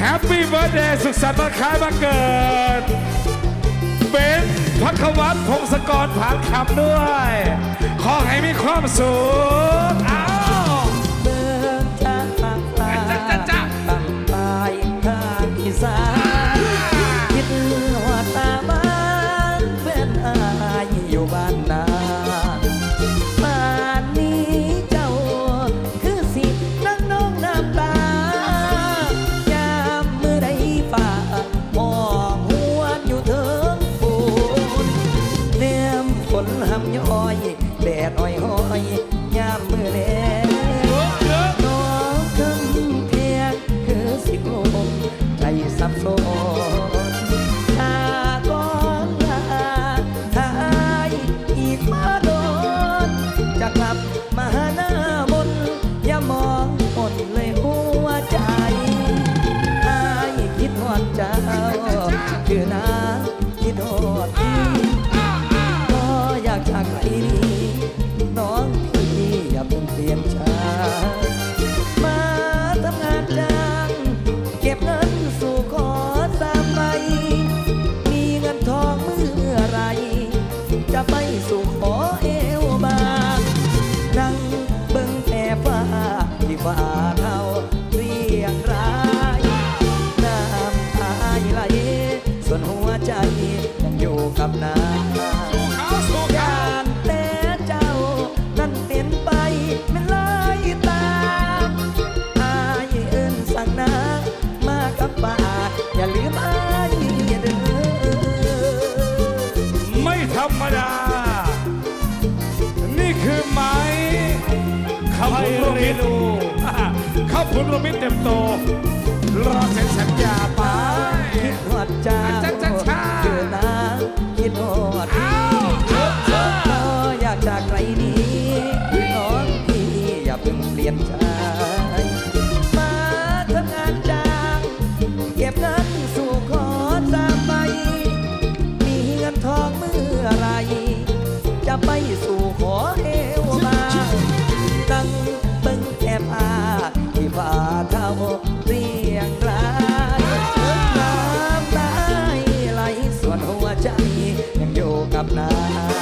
แฮปปี้เบิร์ดเดย์สุขสันต์วันคล้ายวันเกิดเป็นพักวัตพงศกรผานคำด้วย ขอให้มีความสุขอ้าวเมืองจ้าฟ้าตั้งปายทางอีสานคิดหอดตาบ้านเพื่อนอายอยู่บ้านนาำย้อยแดดอ้อยห้อย จะไปสู่ขอเอวบางนั่งเบิ่งแต่ฟ้าที่ฟ้าเทาเรียงรายน้ำตาไหลส่วนหัวใจยังอยู่กับนาเขาสุขการแต่เจ้า นั่นเปลี่ยนไปเป็นลายตาอายเอิ้นสั่งนามากับป่าอย่าลืมอาย มิตรเข้าคุณพระมิตเต็มโต รอเซ็นสัญญาไปคิดหอดจ้าเจอนะคิดหอดอยากจากใครดีน้องพี่อย่าเพิ่งเปลี่ยนใจมาทำงานจ้างเก็บเงินสู่ขอสามใบมีเงินทองเมื่อไร จะไปสู่ขอเอว นะรับนะ